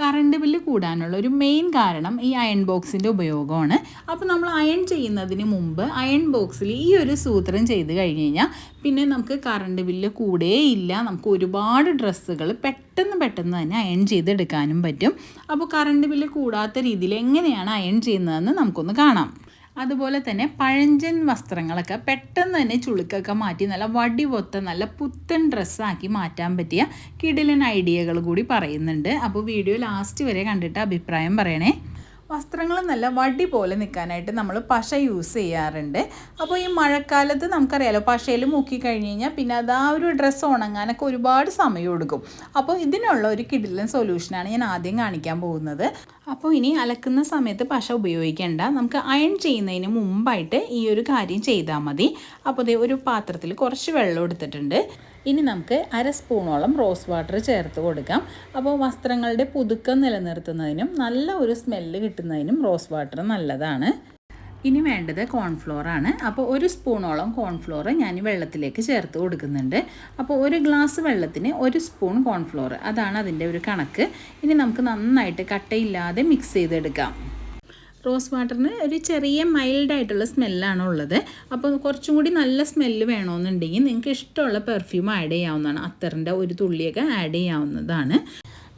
Current bill കൂടാനുള്ള ഒരു main കാരണം ഈ അയൺ ബോക്സിന്റെ ഉപയോഗമാണ്. അപ്പോൾ നമ്മൾ അയൺ ചെയ്യുന്നതിന് മുമ്പ് അയൺ ബോക്സിൽ ഈ ഒരു സൂത്രം ചെയ്ത് കഴിഞ്ഞ് കഴിഞ്ഞാൽ പിന്നെ നമുക്ക് കറണ്ട് ബില്ല് കൂടേയില്ല. നമുക്ക് ഒരുപാട് ഡ്രസ്സുകൾ പെട്ടെന്ന് പെട്ടെന്ന് തന്നെ അയൺ ചെയ്തെടുക്കാനും പറ്റും. അപ്പോൾ കറണ്ട് ബില്ല് കൂടാത്ത രീതിയിൽ എങ്ങനെയാണ് അയൺ ചെയ്യുന്നതെന്ന് നമുക്കൊന്ന് കാണാം. അതുപോലെ തന്നെ പഴഞ്ചൻ വസ്ത്രങ്ങളൊക്കെ പെട്ടെന്ന് തന്നെ ചുളുക്കൊക്കെ മാറ്റി നല്ല വടി പൊത്ത നല്ല പുത്തൻ ഡ്രസ്സാക്കി മാറ്റാൻ പറ്റിയ കിടിലൻ ഐഡിയകൾ കൂടി പറയുന്നുണ്ട്. അപ്പോൾ വീഡിയോ ലാസ്റ്റ് വരെ കണ്ടിട്ട് അഭിപ്രായം പറയണേ. വസ്ത്രങ്ങൾ നല്ല വടി പോലെ നിൽക്കാനായിട്ട് നമ്മൾ പശ യൂസ് ചെയ്യാറുണ്ട്. അപ്പോൾ ഈ മഴക്കാലത്ത് നമുക്കറിയാലോ പശയിൽ മുക്കി കഴിഞ്ഞ് കഴിഞ്ഞാൽ പിന്നെ അത് ആ ഒരു ഡ്രസ്സ് ഉണങ്ങാനൊക്കെ ഒരുപാട് സമയം എടുക്കും. അപ്പോൾ ഇതിനുള്ള ഒരു കിടിലൻ സൊല്യൂഷനാണ് ഞാൻ ആദ്യം കാണിക്കാൻ പോകുന്നത്. അപ്പോൾ ഇനി അലക്കുന്ന സമയത്ത് പശ ഉപയോഗിക്കേണ്ട. നമുക്ക് അയൺ ചെയ്യുന്നതിന് മുമ്പായിട്ട് ഈ ഒരു കാര്യം ചെയ്താൽ മതി. അപ്പോൾ ഒരു പാത്രത്തിൽ കുറച്ച് വെള്ളം എടുത്തിട്ടുണ്ട്. ഇനി നമുക്ക് അര സ്പൂണോളം റോസ് വാട്ടർ ചേർത്ത് കൊടുക്കാം. അപ്പോൾ വസ്ത്രങ്ങളുടെ പുതുക്കം നിലനിർത്തുന്നതിനും നല്ല ഒരു സ്മെല്ല് കിട്ടുന്നതിനും റോസ് വാട്ടർ നല്ലതാണ്. ഇനി വേണ്ടത് കോൺഫ്ലോർ ആണ്. അപ്പോൾ ഒരു സ്പൂണോളം കോൺഫ്ലോർ ഞാൻ വെള്ളത്തിലേക്ക് ചേർത്ത് കൊടുക്കുന്നുണ്ട്. അപ്പോൾ ഒരു ഗ്ലാസ് വെള്ളത്തിന് ഒരു സ്പൂൺ കോൺഫ്ലോർ. അതാണ് അതിന്റെ ഒരു കണക്ക്. ഇനി നമുക്ക് നന്നായിട്ട് കട്ടയില്ലാതെ മിക്സ് ചെയ്തെടുക്കാം. റോസ് വാട്ടറിന് ഒരു ചെറിയ മൈൽഡായിട്ടുള്ള സ്മെല്ലാണ് ഉള്ളത്. അപ്പോൾ കുറച്ചും കൂടി നല്ല സ്മെല്ല് വേണമെന്നുണ്ടെങ്കിൽ നിങ്ങൾക്ക് ഇഷ്ടമുള്ള പെർഫ്യൂം ആഡ് ചെയ്യാവുന്നതാണ്. അത്തറിന്റെ ഒരു തുള്ളിയൊക്കെ ആഡ് ചെയ്യാവുന്നതാണ്.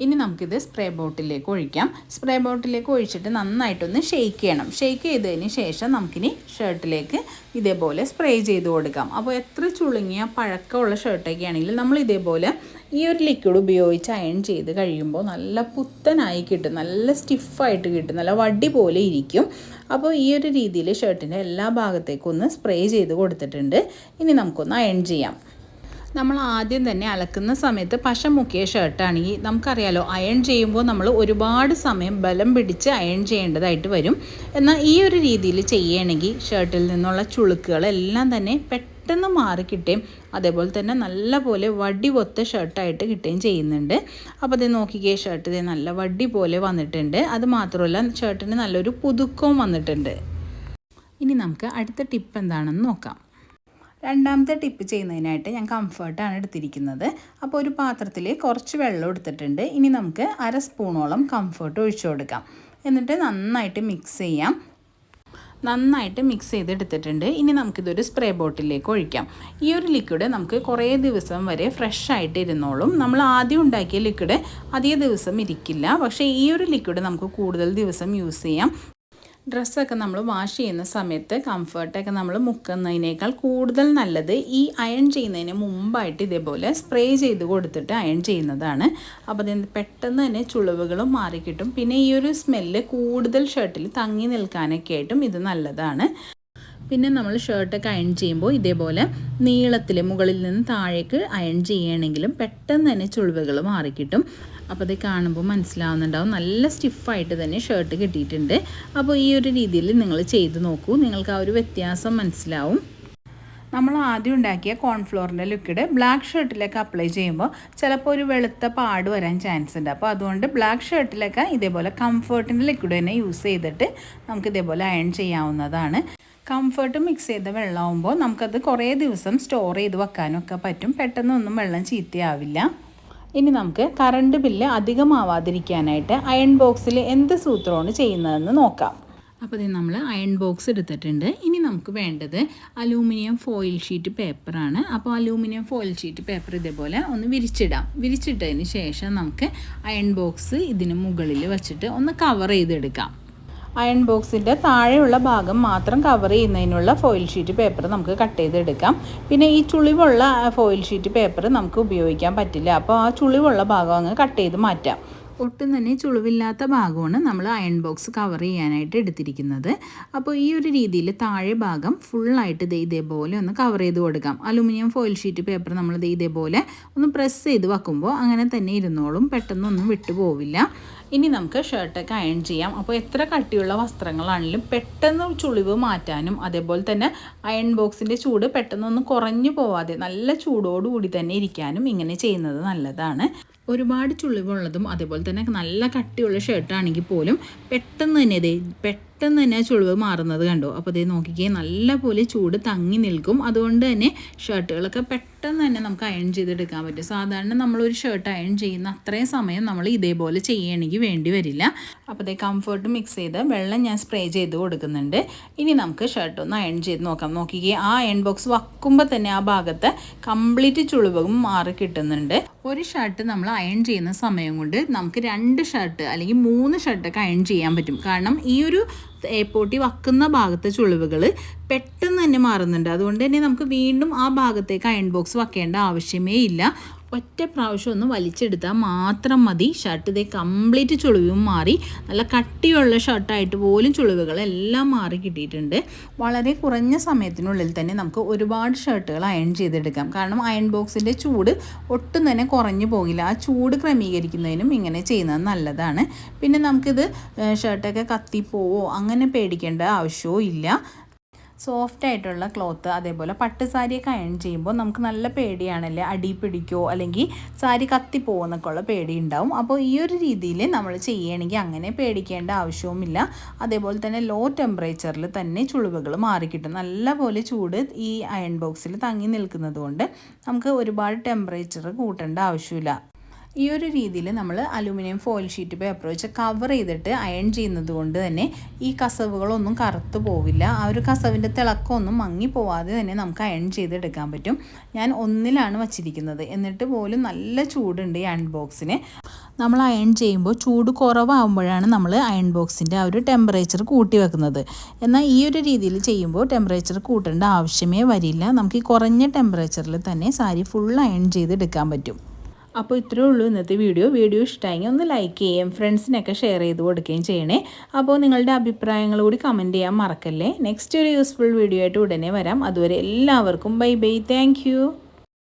ഇനി നമുക്കിത് സ്പ്രേ ബോട്ടിലേക്ക് ഒഴിക്കാം. സ്പ്രേ ബോട്ടിലേക്ക് ഒഴിച്ചിട്ട് നന്നായിട്ടൊന്ന് ഷെയ്ക്ക് ചെയ്യണം. ഷെയ്ക്ക് ചെയ്തതിന് ശേഷം നമുക്കിനി ഷർട്ടിലേക്ക് ഇതേപോലെ സ്പ്രേ ചെയ്ത് കൊടുക്കാം. അപ്പോൾ എത്ര ചുളുങ്ങിയ പഴക്കമുള്ള ഷർട്ടൊക്കെ ആണെങ്കിലും നമ്മൾ ഇതേപോലെ ഈ ഒരു ലിക്വിഡ് ഉപയോഗിച്ച് അയൺ ചെയ്ത് കഴിയുമ്പോൾ നല്ല പുത്തനായി കിട്ടും നല്ല സ്റ്റിഫായിട്ട് കിട്ടും നല്ല വടി പോലെ ഇരിക്കും. അപ്പോൾ ഈ ഒരു രീതിയിൽ ഷർട്ടിന്റെ എല്ലാ ഭാഗത്തേക്കും ഒന്ന് സ്പ്രേ ചെയ്ത് കൊടുത്തിട്ടുണ്ട്. ഇനി നമുക്കൊന്ന് അയൺ ചെയ്യാം. നമ്മൾ ആദ്യം തന്നെ അലക്കുന്ന സമയത്ത് പശ മുക്കിയ ഷർട്ടാണെങ്കിൽ നമുക്കറിയാലോ അയൺ ചെയ്യുമ്പോൾ നമ്മൾ ഒരുപാട് സമയം ബലം പിടിച്ച് അയൺ ചെയ്യേണ്ടതായിട്ട് വരും. എന്നാൽ ഈ ഒരു രീതിയിൽ ചെയ്യുകയാണെങ്കിൽ ഷർട്ടിൽ നിന്നുള്ള ചുളുക്കുകളെല്ലാം തന്നെ പെട്ടെന്ന് മാറി കിട്ടുകയും അതേപോലെ തന്നെ നല്ല പോലെ വടി പൊത്ത ഷർട്ടായിട്ട് കിട്ടുകയും ചെയ്യുന്നുണ്ട്. അപ്പോൾ അത് നോക്കിക്കേ ഷർട്ട് ഇത് നല്ല വടി പോലെ വന്നിട്ടുണ്ട്. അത് മാത്രമല്ല ഷർട്ടിന് നല്ലൊരു പുതുക്കവും വന്നിട്ടുണ്ട്. ഇനി നമുക്ക് അടുത്ത ടിപ്പ് എന്താണെന്ന് നോക്കാം. രണ്ടാമത്തെ ടിപ്പ് ചെയ്യുന്നതിനായിട്ട് ഞാൻ കംഫർട്ടാണ് എടുത്തിരിക്കുന്നത്. അപ്പോൾ ഒരു പാത്രത്തിൽ കുറച്ച് വെള്ളം എടുത്തിട്ടുണ്ട്. ഇനി നമുക്ക് അര സ്പൂണോളം കംഫർട്ട് ഒഴിച്ചു കൊടുക്കാം. എന്നിട്ട് നന്നായിട്ട് മിക്സ് ചെയ്യാം. നന്നായിട്ട് മിക്സ് ചെയ്തെടുത്തിട്ടുണ്ട്. ഇനി നമുക്കിതൊരു സ്പ്രേ ബോട്ടിലേക്ക് ഒഴിക്കാം. ഈ ഒരു ലിക്വിഡ് നമുക്ക് കുറേ ദിവസം വരെ ഫ്രഷ് ആയിട്ട് ഇരുന്നോളും. നമ്മൾ ആദ്യം ഉണ്ടാക്കിയ ലിക്വിഡ് അധിക ദിവസം ഇരിക്കില്ല. പക്ഷേ ഈ ഒരു ലിക്വിഡ് നമുക്ക് കൂടുതൽ ദിവസം യൂസ് ചെയ്യാം. ഡ്രസ്സൊക്കെ നമ്മൾ വാഷ് ചെയ്യുന്ന സമയത്ത് കംഫർട്ടൊക്കെ നമ്മൾ മുക്കുന്നതിനേക്കാൾ കൂടുതൽ നല്ലത് ഈ അയൺ ചെയ്യുന്നതിന് മുമ്പായിട്ട് ഇതേപോലെ സ്പ്രേ ചെയ്ത് കൊടുത്തിട്ട് അയൺ ചെയ്യുന്നതാണ്. അപ്പോൾ അത് പെട്ടെന്ന് തന്നെ ചുളിവുകളും മാറിക്കിട്ടും. പിന്നെ ഈ ഒരു സ്മെല്ല് കൂടുതൽ ഷർട്ടിൽ തങ്ങി നിൽക്കാനൊക്കെ ആയിട്ടും ഇത് നല്ലതാണ്. പിന്നെ നമ്മൾ ഷർട്ടൊക്കെ അയൺ ചെയ്യുമ്പോൾ ഇതേപോലെ നീളത്തിൽ മുകളിൽ നിന്ന് താഴേക്ക് അയൺ ചെയ്യുകയാണെങ്കിലും പെട്ടെന്ന് തന്നെ ചുളിവുകൾ മാറിക്കിട്ടും. അപ്പോൾ അത് കാണുമ്പോൾ മനസ്സിലാവുന്നുണ്ടാവും. നല്ല സ്റ്റിഫായിട്ട് തന്നെ ഷർട്ട് കിട്ടിയിട്ടുണ്ട്. അപ്പോൾ ഈ ഒരു രീതിയിൽ നിങ്ങൾ ചെയ്ത് നോക്കൂ. നിങ്ങൾക്ക് ആ ഒരു വ്യത്യാസം മനസ്സിലാവും. നമ്മൾ ആദ്യം ഉണ്ടാക്കിയ കോൺഫ്ലോറിന്റെ ലിക്വിഡ് ബ്ലാക്ക് ഷർട്ടിലേക്ക് അപ്ലൈ ചെയ്യുമ്പോൾ ചിലപ്പോൾ ഒരു വെളുത്ത പാട് വരാൻ ചാൻസ് ഉണ്ട്. അപ്പോൾ അതുകൊണ്ട് ബ്ലാക്ക് ഷർട്ടിലൊക്കെ ഇതേപോലെ കംഫർട്ടിന്റെ ലിക്വിഡ് തന്നെ യൂസ് ചെയ്തിട്ട് നമുക്ക് ഇതേപോലെ അയൺ ചെയ്യാവുന്നതാണ്. കംഫർട്ട് മിക്സ് ചെയ്ത വെള്ളമാകുമ്പോൾ നമുക്കത് കുറേ ദിവസം സ്റ്റോർ ചെയ്ത് വെക്കാനൊക്കെ പറ്റും. പെട്ടെന്നൊന്നും വെള്ളം ചീത്തയാവില്ല. ഇനി നമുക്ക് കറണ്ട് ബില്ല് അധികമാവാതിരിക്കാനായിട്ട് അയൺ ബോക്സിൽ എന്ത് സൂത്രമാണ് ചെയ്യുന്നതെന്ന് നോക്കാം. അപ്പോൾ ഇത് നമ്മൾ അയൺ ബോക്സ് എടുത്തിട്ടുണ്ട്. ഇനി നമുക്ക് വേണ്ടത് അലൂമിനിയം ഫോയിൽ ഷീറ്റ് പേപ്പറാണ് അപ്പോൾ അലൂമിനിയം ഫോയിൽ ഷീറ്റ് പേപ്പർ ഇതേപോലെ ഒന്ന് വിരിച്ചിടാം. വിരിച്ചിട്ടതിന് ശേഷം നമുക്ക് അയൺ ബോക്സ് ഇതിന് മുകളിൽ വെച്ചിട്ട് ഒന്ന് കവർ ചെയ്തെടുക്കാം. അയൺ ബോക്സിന്റെ താഴെയുള്ള ഭാഗം മാത്രം കവർ ചെയ്യുന്നതിനുള്ള ഫോയിൽ ഷീറ്റ് പേപ്പർ നമുക്ക് കട്ട് ചെയ്തെടുക്കാം. പിന്നെ ഈ ചുളിവുള്ള ഫോയിൽ ഷീറ്റ് പേപ്പർ നമുക്ക് ഉപയോഗിക്കാൻ പറ്റില്ല. അപ്പോൾ ആ ചുളിവുള്ള ഭാഗം അങ്ങ് കട്ട് ചെയ്ത് മാറ്റാം. ഒട്ടും തന്നെ ചുളിവില്ലാത്ത ഭാഗമാണ് നമ്മൾ അയൺ ബോക്സ് കവർ ചെയ്യാനായിട്ട് എടുത്തിരിക്കുന്നത്. അപ്പോൾ ഈ ഒരു രീതിയിൽ താഴെ ഭാഗം ഫുള്ളായിട്ട് ഇത് ഇതേപോലെ ഒന്ന് കവർ ചെയ്ത് കൊടുക്കാം. അലുമിനിയം ഫോയിൽ ഷീറ്റ് പേപ്പർ നമ്മൾ ഇത് ഇതേപോലെ ഒന്ന് പ്രസ് ചെയ്ത് വെക്കുമ്പോൾ അങ്ങനെ തന്നെ ഇരുന്നോളും പെട്ടെന്നൊന്നും വിട്ടു പോവില്ല. ഇനി നമുക്ക് ഷർട്ടൊക്കെ അയൺ ചെയ്യാം. അപ്പോൾ എത്ര കട്ടിയുള്ള വസ്ത്രങ്ങളാണെങ്കിലും പെട്ടെന്ന് ചുളിവ് മാറ്റാനും അതേപോലെ തന്നെ അയൺ ബോക്സിന്റെ ചൂട് പെട്ടെന്നൊന്ന് കുറഞ്ഞു പോവാതെ നല്ല ചൂടോടുകൂടി തന്നെ ഇരിക്കാനും ഇങ്ങനെ ചെയ്യുന്നത് നല്ലതാണ്. ഒരുപാട് ചുളിവുള്ളതും അതേപോലെ തന്നെ നല്ല കട്ടിയുള്ള ഷർട്ടാണെങ്കിൽ പോലും പെട്ടെന്ന് തന്നെ ഇത് പെട്ടെന്ന് പെട്ടെന്ന് തന്നെ ചുളിവ് മാറുന്നത് കണ്ടു. അപ്പോൾ ഇത് നോക്കിക്കേ നല്ല പോലെ ചൂട് തങ്ങി നിൽക്കും. അതുകൊണ്ട് തന്നെ ഷർട്ടുകളൊക്കെ പെട്ടെന്ന് തന്നെ നമുക്ക് അയൺ ചെയ്തെടുക്കാൻ പറ്റും. സാധാരണ നമ്മളൊരു ഷർട്ട് അയൺ ചെയ്യുന്ന അത്രയും സമയം നമ്മൾ ഇതേപോലെ ചെയ്യണമെങ്കിൽ വേണ്ടി വരില്ല. അപ്പോൾ ഇതേ കംഫർട്ട് മിക്സ് ചെയ്ത് വെള്ളം ഞാൻ സ്പ്രേ ചെയ്ത് കൊടുക്കുന്നുണ്ട്. ഇനി നമുക്ക് ഷർട്ട് ഒന്ന് അയൺ ചെയ്ത് നോക്കാം. നോക്കിക്കേ ആ അയൺ ബോക്സ് വക്കുമ്പോൾ തന്നെ ആ ഭാഗത്ത് കംപ്ലീറ്റ് ചുളിവും മാറി കിട്ടുന്നുണ്ട്. ഒരു ഷർട്ട് നമ്മൾ അയൺ ചെയ്യുന്ന സമയം കൊണ്ട് നമുക്ക് രണ്ട് ഷർട്ട് അല്ലെങ്കിൽ മൂന്ന് ഷർട്ടൊക്കെ അയൺ ചെയ്യാൻ പറ്റും. കാരണം ഈ ഒരു ഏപ്പോട്ടി വക്കുന്ന ഭാഗത്തെ ചുളിവുകൾ പെട്ടെന്ന് തന്നെ മാറുന്നുണ്ട്. അതുകൊണ്ട് തന്നെ നമുക്ക് വീണ്ടും ആ ഭാഗത്തേക്ക് അയൺ ബോക്സ് വയ്ക്കേണ്ട ആവശ്യമേ ഇല്ല. ഒറ്റ പ്രാവശ്യം ഒന്ന് വലിച്ചെടുത്താൽ മാത്രം മതി. ഷർട്ട് ഇതേ കംപ്ലീറ്റ് ചുളിവും മാറി. നല്ല കട്ടിയുള്ള ഷർട്ടായിട്ട് പോലും ചുളിവുകളെല്ലാം മാറി കിട്ടിയിട്ടുണ്ട്. വളരെ കുറഞ്ഞ സമയത്തിനുള്ളിൽ തന്നെ നമുക്ക് ഒരുപാട് ഷർട്ടുകൾ അയൺ ചെയ്തെടുക്കാം. കാരണം അയൺ ബോക്സിന്റെ ചൂട് ഒട്ടും തന്നെ കുറഞ്ഞു പോകില്ല. ആ ചൂട് ക്രമീകരിക്കുന്നതിനും ഇങ്ങനെ ചെയ്യുന്നത് നല്ലതാണ്. പിന്നെ നമുക്കിത് ഷർട്ടൊക്കെ കത്തിപ്പോവോ അങ്ങനെ പേടിക്കേണ്ട ആവശ്യവും ഇല്ല. സോഫ്റ്റ് ആയിട്ടുള്ള ക്ലോത്ത് അതേപോലെ പട്ട് സാരിയൊക്കെ അയൺ ചെയ്യുമ്പോൾ നമുക്ക് നല്ല പേടിയാണല്ലേ? അടി പിടിക്കോ? അല്ലെങ്കിൽ സാരി കത്തിപ്പോകുന്നൊക്കെ ഉള്ള പേടി ഉണ്ടാവും. അപ്പോൾ ഈ ഒരു രീതിയിൽ നമ്മൾ ചെയ്യുകയാണെങ്കിൽ അങ്ങനെ പേടിക്കേണ്ട ആവശ്യവുമില്ല. അതേപോലെ തന്നെ ലോ ടെമ്പറേച്ചറിൽ തന്നെ ചുളിവുകൾ മാറിക്കിട്ടും. നല്ലപോലെ ചൂട് ഈ അയൺ ബോക്സിൽ തങ്ങി നിൽക്കുന്നത് കൊണ്ട് നമുക്ക് ഒരുപാട് ടെമ്പറേച്ചർ കൂട്ടേണ്ട ആവശ്യമില്ല. ഈ ഒരു രീതിയിൽ നമ്മൾ അലുമിനിയം ഫോയിൽ ഷീറ്റ് പേപ്പർ വെച്ച് കവർ ചെയ്തിട്ട് അയൺ ചെയ്യുന്നത് കൊണ്ട് തന്നെ ഈ കസവുകളൊന്നും കറുത്ത് പോവില്ല. ആ ഒരു കസവിന്റെ തിളക്കമൊന്നും മങ്ങി പോവാതെ തന്നെ നമുക്ക് അയൺ ചെയ്തെടുക്കാൻ പറ്റും. ഞാൻ ഒന്നിലാണ് വച്ചിരിക്കുന്നത്. എന്നിട്ട് പോലും നല്ല ചൂടുണ്ട് ഈ അയൺ ബോക്സിന് നമ്മൾ അയൺ ചെയ്യുമ്പോൾ ചൂട് കുറവാകുമ്പോഴാണ് നമ്മൾ അയൺ ബോക്സിന്റെ ആ ഒരു ടെമ്പറേച്ചർ കൂട്ടി വെക്കുന്നത്. എന്നാൽ ഈ ഒരു രീതിയിൽ ചെയ്യുമ്പോൾ ടെമ്പറേച്ചർ കൂട്ടേണ്ട ആവശ്യമേ വരില്ല. നമുക്ക് ഈ കുറഞ്ഞ ടെമ്പറേച്ചറിൽ തന്നെ സാരി ഫുൾ അയൺ ചെയ്തെടുക്കാൻ പറ്റും. അപ്പോൾ ഇത്രയേ ഉള്ളൂ ഇന്നത്തെ വീഡിയോ. വീഡിയോ ഇഷ്ടമായെങ്കിൽ ഒന്ന് ലൈക്ക് ചെയ്യാം ഫ്രണ്ട്സിനൊക്കെ ഷെയർ ചെയ്ത് കൊടുക്കുകയും ചെയ്യണേ. അപ്പോൾ നിങ്ങളുടെ അഭിപ്രായങ്ങൾ കൂടി കമന്റ് ചെയ്യാൻ മറക്കല്ലേ. നെക്സ്റ്റ് ഒരു യൂസ്ഫുൾ വീഡിയോ ആയിട്ട് ഉടനെ വരാം. അതുവരെ എല്ലാവർക്കും ബൈ ബൈ താങ്ക്